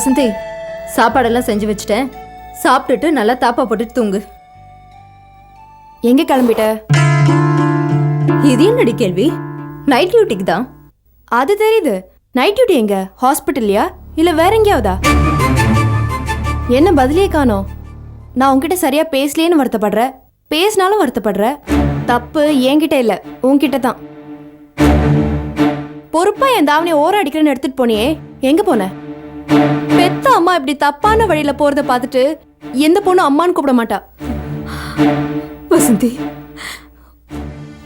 வசந்தி சாப்பாடெல்லாம் செஞ்சு வச்சுட்டேன். சாப்பிட்டுட்டு நல்லா தாப்பா போட்டுட்டு தூங்கு. எங்க கிளம்பிட்ட? இது என்னடி கேள்வி? நைட் டியூட்டிக்கு தான். அது தெரியுது. நைட் டியூட்டி எங்க? ஹாஸ்பிட்டல்லையா இல்ல வேற எங்கேயாவதா? என்ன பதிலே காணோம். நான் உன்கிட்ட சரியா பேசலையேன்னு வருத்தப்படுற. பேசினாலும் வருத்தப்படுற. தப்பு என்கிட்ட இல்ல. உன்கிட்ட தான். பொறுப்பா என் தாவணியை ஓர அடிக்கிறேன்னு எடுத்துட்டு போனியே. எங்க போன? பெத்த அம்மா இப்படி தப்பான வழியில போறத பார்த்துட்டு எந்த பொண்ணும் அம்மான்னு கூப்பிட மாட்டா? வசந்தி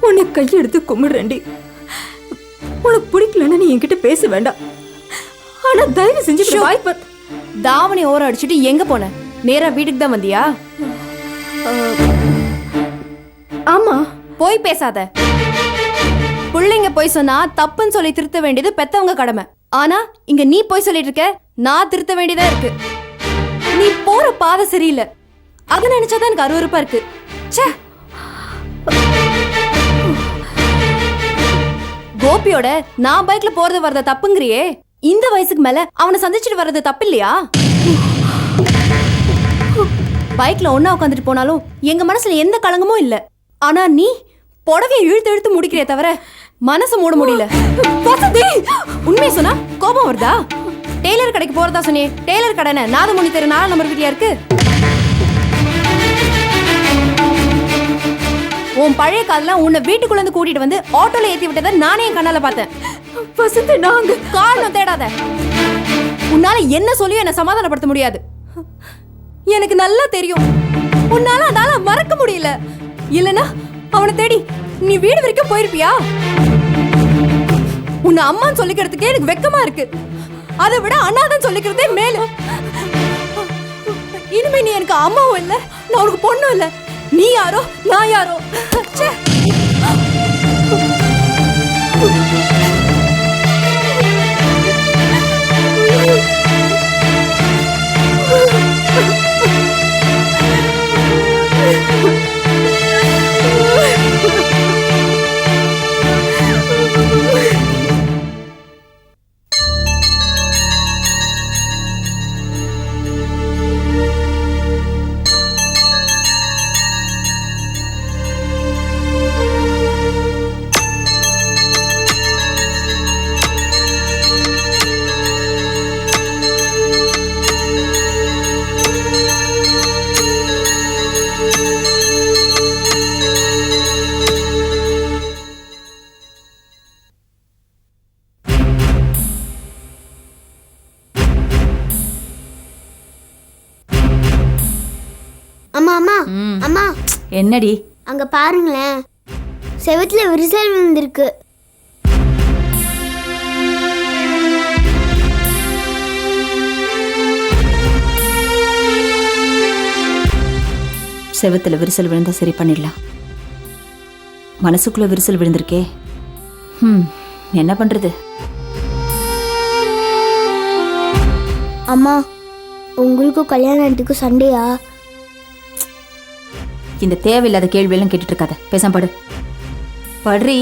உன்னை கையெடுத்து கும்பிடுறேன்டி. உனக்கு பிடிக்கலன்னு நீ என்கிட்ட பேச வேண்டாம். ஆனா தயவு செஞ்சு. வாய்ப்பு தாவணி ஓரம் அடிச்சுட்டு எங்க போன? நேரா வீட்டுக்கு தான் வந்தியா? ஆமா. போய் பேசாத. பிள்ளைங்க போய் சொன்னா தப்புன்னு சொல்லி திருத்த வேண்டியது பெத்தவங்க கடமை. ஆனா இங்க நீ போய் சொல்லிட்டு இருக்க நான் திருத்த வேண்டியதா இருக்கு. நீ போற பாதை சரியில்லை. அத நினைச்சாதான் எனக்கு அருவருப்பா இருக்கு. ச்சே. கோபியோட நான் பைக்ல போறது வரத தப்புங்கிறியே. இந்த வயசுக்கு மேல அவனை சந்திச்சுட்டு வர்றது தப்பு இல்லையா பைக்ல ஒன்னா உட்காந்துட்டு போனாலும் எங்க மனசுல எந்த கலங்கமும் இல்ல. ஆனா நீ புடவைய இழுத்து இழுத்து முடிக்கிறே தவிர மனசு மூட முடியல. வசந்தி! உண்மையை சொன்னா கோபம் வருதா? டெய்லர் கடைக்கு போறதா சொன்னியே டெய்லர் கடைன நாதமுனி தெரு நாலாம் நம்பர் வீட்லயா இருக்கு? உன் பழைய காதெல்லாம் உன்னை வீட்டுக்குள்ள இருந்து கூட்டிட்டு வந்து ஆட்டோல ஏத்தி விட்டதை நானே என் கண்ணால பார்த்தேன். வசந்தி நாங்க காரணம் தேடாத. உன்னால என்ன சொல்லியும் என்ன சமாதானப்படுத்த முடியாது. எனக்கு நல்லா தெரியும். உன்னால அதால மறக்க முடியல. இல்லனா அவனை தேடி நீ வீடு வரைக்கும் போயிருப்பியா? உன்னை அம்மான்னு சொல்லிக்கிறதுக்கே எனக்கு வெக்கமா இருக்கு. அதை விட அண்ணாதான் சொல்லிக்கிறதே மேல. இனிமே நீ எனக்கு அம்மாவும் இல்ல நான் உனக்கு பொண்ணும் இல்ல. நீ யாரோ நான் யாரோ? என்னடி அங்க பாருங்களேன். செவத்துல விரிசல் விழுந்திருக்கு. செவத்துல விரிசல் விழுந்தா சரி பண்ணிடலாம். மனசுக்குள்ள விரிசல் விழுந்திருக்கே. ம் என்ன பண்றது? அம்மா உங்களுக்கும் கல்யாணத்துக்கு சண்டையா? இந்த தேவையில்லாத கேள்வியெல்லாம் கேட்டுட்டு இருக்காத பேசாம படு. படுறி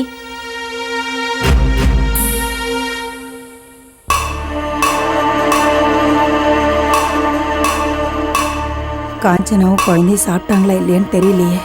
காஞ்சனாவும் குழந்தைய சாப்பிட்டாங்களா இல்லையான்னு தெரியலையே.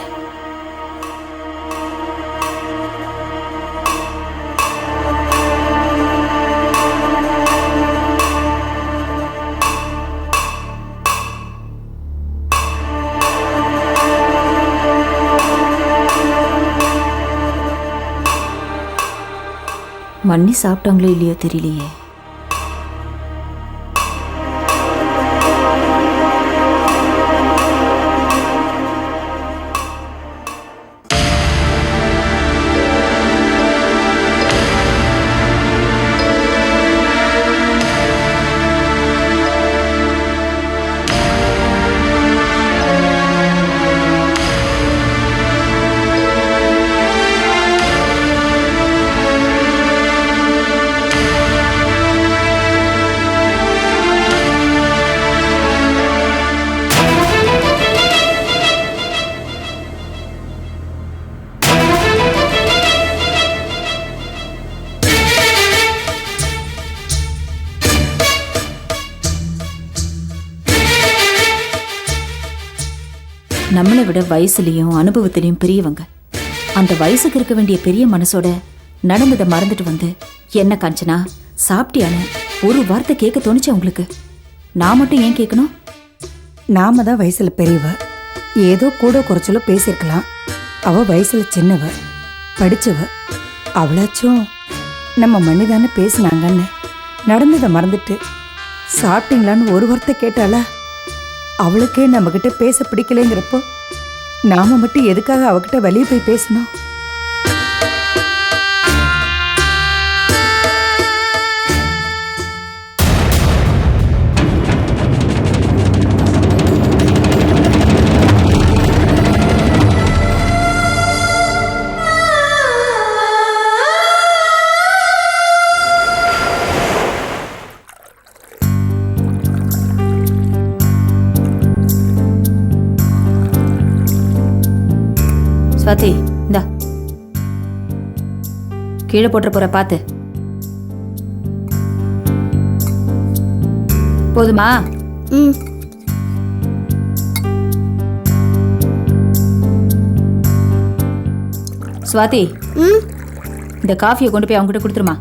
மண்ணி சாப்பிட்டாங்களோ இல்லையோ தெரியலையே. நம்மளை விட வயசுலயும் அனுபவத்திலையும் பெரியவங்க. அந்த வயசுக்கு இருக்க வேண்டிய பெரிய மனசோட நடந்ததை மறந்துட்டு வந்து என்ன காஞ்சனா? சாப்பிட்டியான்னு ஒரு வார்த்தை கேட்க தோணுச்சு உங்களுக்கு? நான் மட்டும் ஏன் கேட்கணும்? நாம தான் வயசுல பெரியவ. ஏதோ கூட குறைச்சலோ பேசியிருக்கலாம். அவ வயசுல சின்னவ படிச்சவ. அவளாச்சும் நம்ம மண்ணி பேசினாங்கன்னு நடந்ததை மறந்துட்டு சாப்பிட்டீங்களான்னு ஒரு வார்த்தை கேட்டாளா? அவளுக்கே நம்மக்கிட்ட பேச பிடிக்கலைங்கிறப்போ நாம மட்டும் எதுக்காக அவகிட்ட வெளியே போய் பேசணும்? சுவாதி இந்தா. கீழே போட்டுற போற பாத்து. போதுமா? ம். சுவாதி ம். இந்த காஃபியை கொண்டு போய் அவங்ககிட்ட கொடுத்துருமா.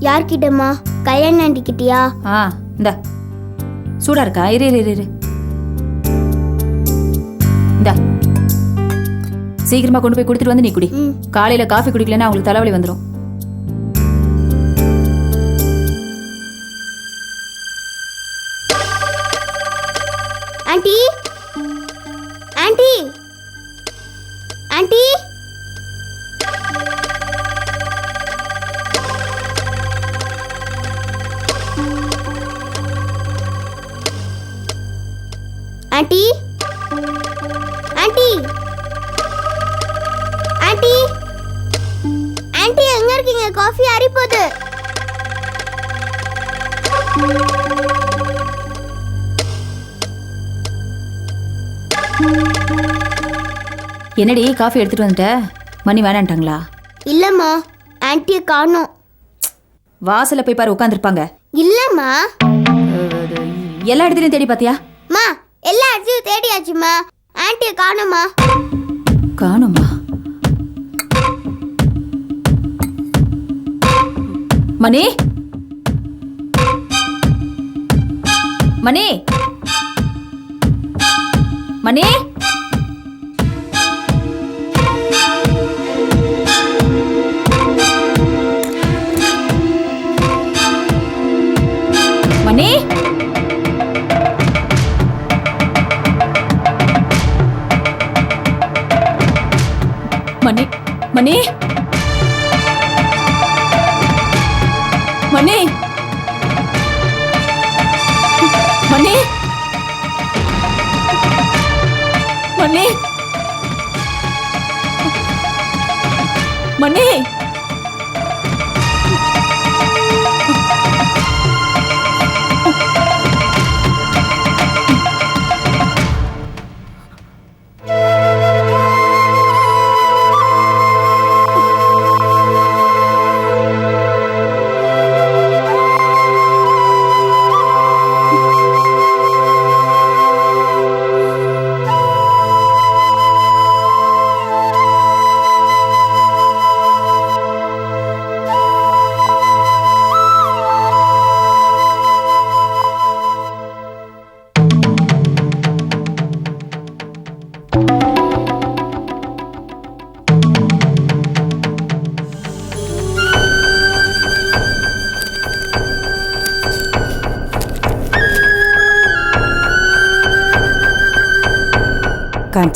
யார்கிட்டம்மா? கல்யாண ஆண்டி கிட்டயா ஆ இந்த. சூடா இருக்கா? இரு இரு இரு, இரு. இந்தா. சீக்கிரமா கொண்டு போய் கொடுத்துட்டு வந்து நீ குடி. காலையில காஃபி குடிக்கலன்னா அவங்களுக்கு தலைவலி வந்துடும் காஃபி போகுது என்னடி காஃபி எடுத்துட்டு வந்துட்ட? மணி வேணான்ட்டாங்களா? இல்லம்மா ஆன்ட்டியை காணோம். வாசல்ல போய் பாரு உட்காந்துருப்பாங்க இல்லம்மா. எல்லா இடத்துலயும் தேடி பாத்தியா? மா எல்லா இடத்தையும் தேடியாச்சுமா ஆன்ட்டியை காணோமா காணுமா మణి మణి మణి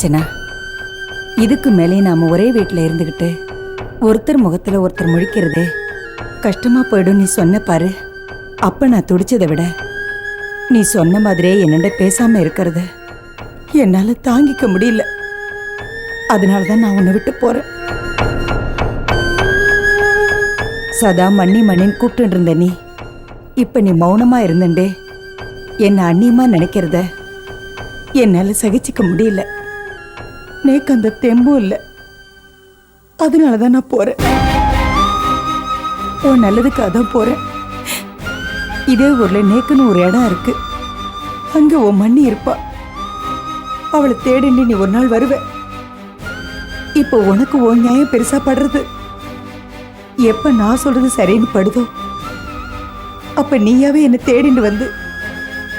காஞ்சனா இதுக்கு மேலே நாம ஒரே வீட்டில் இருந்துக்கிட்டு ஒருத்தர் முகத்துல ஒருத்தர் முழிக்கிறதே கஷ்டமா போயிடும் நீ சொன்ன பாரு. அப்ப நான் துடிச்சதை விட நீ சொன்ன மாதிரியே என்னண்ட பேசாம இருக்கிறத என்னால தாங்கிக்க முடியல. அதனால தான் நான் உன்னை விட்டு போறேன். சதா மண்ணி மண்ணின்னு கூப்பிட்டு இருந்த நீ இப்ப நீ மௌனமா இருந்தண்டே. என்ன அந்நியமா நினைக்கிறத என்னால சகிச்சுக்க முடியல. நேக்கு அந்த தெம்பும் இல்லை. அதனால தான் நான் போறேன். உன் நல்லதுக்காக தான் போறேன். இதே ஊர்ல நேக்குன்னு ஒரு இடம் இருக்கு. அங்க உன் மண்ணி இருப்பா. அவளை தேடிண்டு நீ ஒரு நாள் வருவ. இப்போ உனக்கு உன் நியாயம் பெருசா படுறது. எப்ப நான் சொல்றது சரின்னு படுதோ? அப்ப நீயாவே என்னை தேடிண்டு வந்து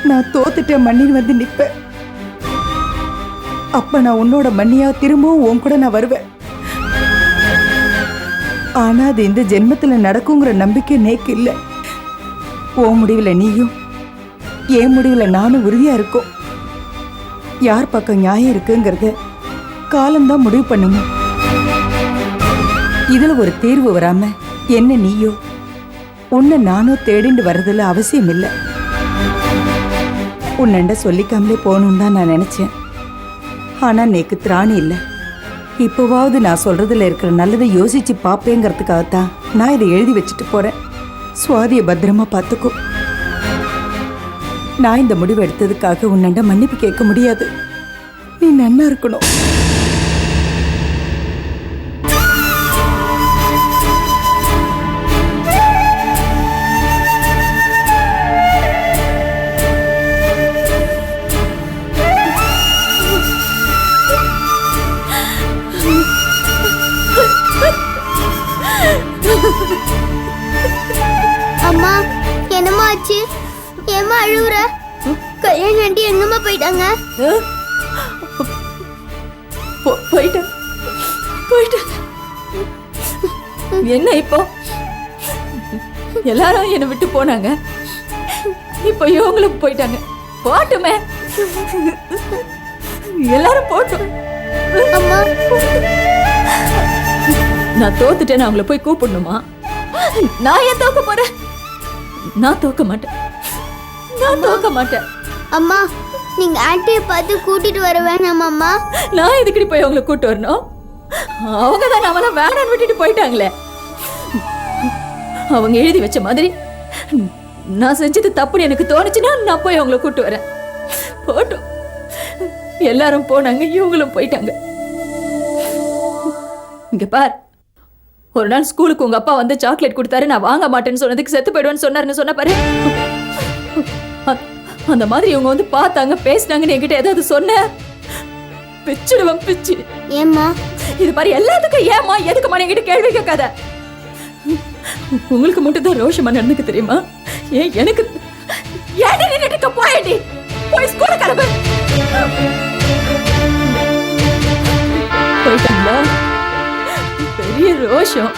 நான் தோத்துட்டேன் மண்ணின்னு வந்து நிற்பேன் அப்ப நான் உன்னோட மண்ணியா திரும்பவும் உன் கூட நான் வருவேன். ஆனா அது இந்த ஜென்மத்துல நடக்குங்கிற நம்பிக்கை நேக்கு இல்ல. உன் முடிவுல நீயும் என் முடிவுல நானும் உறுதியா இருக்கோம். யார் பக்கம் நியாயம் இருக்குங்கிறத காலம்தான் முடிவு பண்ணுங்க. இதுல ஒரு தீர்வு வராம என்ன நீயோ உன்னை நானோ தேடிண்டு வர்றதுல அவசியம் இல்லை உன்னண்ட சொல்லிக்காமலே போகணும்னு தான் நான் நினைச்சேன். ஆனால் நேக்கு திராணி இல்லை. இப்போவாவது நான் சொல்கிறதுல இருக்கிற நல்லதை யோசித்து பார்ப்பேங்கிறதுக்காகத்தான் நான் இதை எழுதி வச்சுட்டு போகிறேன் சுவாதியை பத்திரமா பார்த்துக்கோ. நான் இந்த முடிவு எடுத்ததுக்காக உன்னண்ட மன்னிப்பு கேட்க முடியாது. நீ நன்னா இருக்கணும். போ- போயிட்டேன். போயிட்டேன். என்ன இப்போ? எல்லாரும் என்னை விட்டு போனாங்க. இப்போ இவங்களும் போயிட்டாங்க. போட்டுமே. எல்லாரும் போட்டும் அம்மா. நான் தோத்துட்டேன்னு அவங்கள போய் கூப்பிடணுமா? நான் ஏன் தோக்க போறேன்? நான் தோக்க மாட்டேன். நான் தோக்க மாட்டேன். அம்மா. நீங்க ஆண்டியை பார்த்து கூட்டிட்டு வர வேணாமாம்மா நான் எதுக்குடி போய் அவங்கள கூட்டு வரணும்? அவங்க தான் அவள வேணான்னு விட்டுட்டு போயிட்டாங்களே. அவங்க எழுதி வச்ச மாதிரி நான் செஞ்சது தப்புன்னு எனக்கு தோணுச்சுன்னா நான் போய் அவங்கள கூட்டு வரேன். போட்டோம். எல்லாரும் போனாங்க இவங்களும் போயிட்டாங்க. இங்க பார். ஒரு நாள் ஸ்கூலுக்கு உங்க அப்பா வந்து சாக்லேட் கொடுத்தாரு நான் வாங்க மாட்டேன்னு சொன்னதுக்கு செத்து போயிடுவேன்னு சொன்னாருன்னு சொன்ன பாரு. அந்த மாதிரி இவங்க வந்து பார்த்தாங்க பேசினாங்கன்னு என்கிட்ட ஏதாவது சொன்ன? பிச்சுடுவேன் பிச்சு. ஏம்மா? இது பாரு எல்லாத்துக்கும் ஏமா எதுக்குமா என்கிட்ட கேள்வி கேட்காத? உங்களுக்கு மட்டும் தான் ரோஷமா நடந்துக்கு தெரியுமா? ஏன் எனக்கு ஏன்டி நின்னுட்டு இருக்க போயடி போய் ஸ்கூல கிளம்பு. போயிட்டாங்களா? பெரிய ரோஷம்.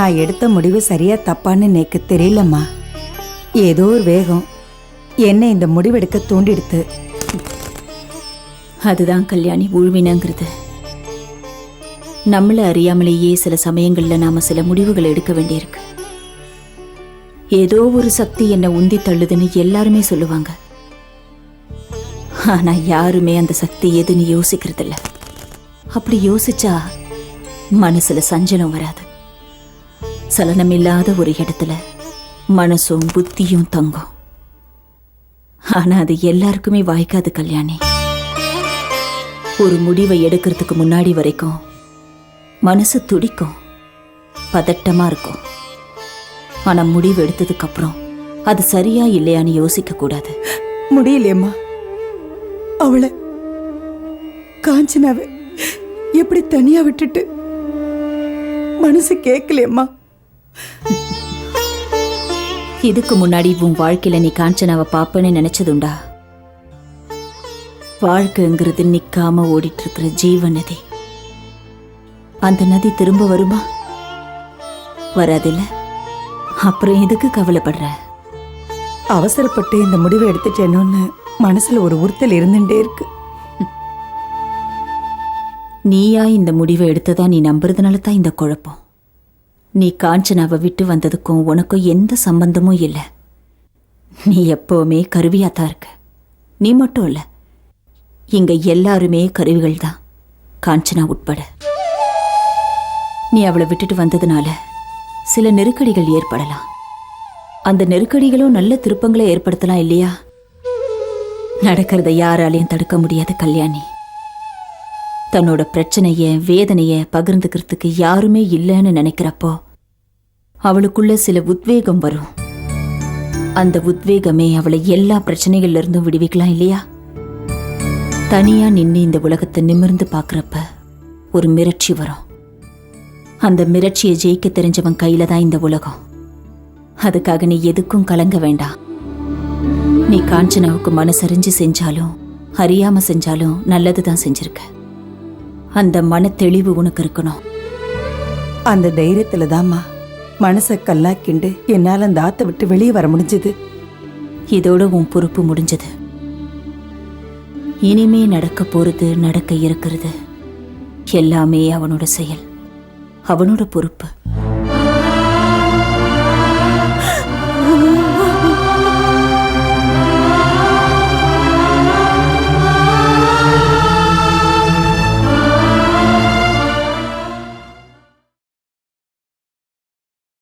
நான் எடுத்த முடிவு சரியா தப்பான்னு எனக்கு தெரியலம்மா. ஏதோ ஒரு வேகம். என்னை இந்த முடிவெடுக்க தூண்டிடுத்து. அதுதான் கல்யாணி ஊழ்வினங்கிறது. நம்மள அறியாமலேயே சில சமயங்கள்ல நாம சில முடிவுகள் எடுக்க வேண்டியிருக்கு. ஏதோ ஒரு சக்தி என்னை உந்தி தள்ளுதுன்னு எல்லாருமே சொல்லுவாங்க. ஆனா யாருமே அந்த சக்தி எதுன்னு யோசிக்கிறதில்ல. அப்படி யோசிச்சா மனசுல சஞ்சலம் வராது. சலனம் இல்லாத ஒரு இடத்துல மனசும் புத்தியும் தங்கும். ஆனா அது எல்லாருக்குமே வாய்க்காது கல்யாணி. ஒரு முடிவை எடுக்கிறதுக்கு முன்னாடி வரைக்கும் மனசு துடிக்கும் பதட்டமா இருக்கும். ஆனா முடிவு எடுத்ததுக்கு அப்புறம் அது சரியா இல்லையான்னு யோசிக்க கூடாது. முடியலையம்மா. அவளை காஞ்சனாவை எப்படி தனியா விட்டுட்டு மனசு கேட்கலையம்மா. இதுக்கு முன்னாடி உன் வாழ்க்கையில நீ காஞ்சனாவை பாப்பேன்னு நினைச்சதுண்டா? வாழ்க்கைங்கிறது நிக்காம ஓடிட்டு இருக்கிற ஜீவ நதி அந்த நதி திரும்ப வருமா? வராதில்ல? அப்புறம் எதுக்கு கவலைப்படுற? அவசரப்பட்டு இந்த முடிவை எடுத்துட்டேனோன்னு மனசுல ஒரு உறுத்தல் இருந்துட்டே இருக்கு. நீயா இந்த முடிவை எடுத்ததா நீ நம்புறதுனால தான் இந்த குழப்பம். நீ காஞ்சனாவை விட்டு வந்ததுக்கும் உனக்கும் எந்த சம்பந்தமும் இல்லை. நீ எப்போவுமே கருவியாக தான் இருக்க. நீ மட்டும் இல்லை. இங்கே எல்லாருமே கருவிகள் தான். காஞ்சனா உட்பட. நீ அவளை விட்டுட்டு வந்ததுனால சில நெருக்கடிகள் ஏற்படலாம். அந்த நெருக்கடிகளும் நல்ல திருப்பங்களை ஏற்படுத்தலாம் இல்லையா? நடக்கிறத யாராலையும் தடுக்க முடியாது கல்யாணி. தன்னோட பிரச்சனைய வேதனைய பகிர்ந்துக்கிறதுக்கு யாருமே இல்லைன்னு நினைக்கிறப்போ அவளுக்குள்ள சில உத்வேகம் வரும். அந்த உத்வேகமே அவளை எல்லா பிரச்சனைகள்ல இருந்தும் விடுவிக்கலாம் இல்லையா? தனியா நின்று இந்த உலகத்தை நிமிர்ந்து பார்க்குறப்ப ஒரு மிரட்சி வரும். அந்த மிரட்சியை ஜெயிக்க தெரிஞ்சவன் கையில தான் இந்த உலகம். அதுக்காக நீ எதுக்கும் கலங்க வேண்டாம். நீ காஞ்சனாவுக்கு மனசறிஞ்சு செஞ்சாலும் அறியாம செஞ்சாலும் நல்லது தான் செஞ்சிருக்க. அந்த மன தெளிவு உனக்கு இருக்கணும். அந்த தைரியத்துல தாம்மா. மனசை கல்லாக்கிண்டு என்னால அந்த ஆத்தை விட்டு வெளியே வர முடிஞ்சது. இதோட உன் பொறுப்பு முடிஞ்சது. இனிமே நடக்க போறது நடக்க இருக்கிறது எல்லாமே அவனோட செயல். அவனோட பொறுப்பு.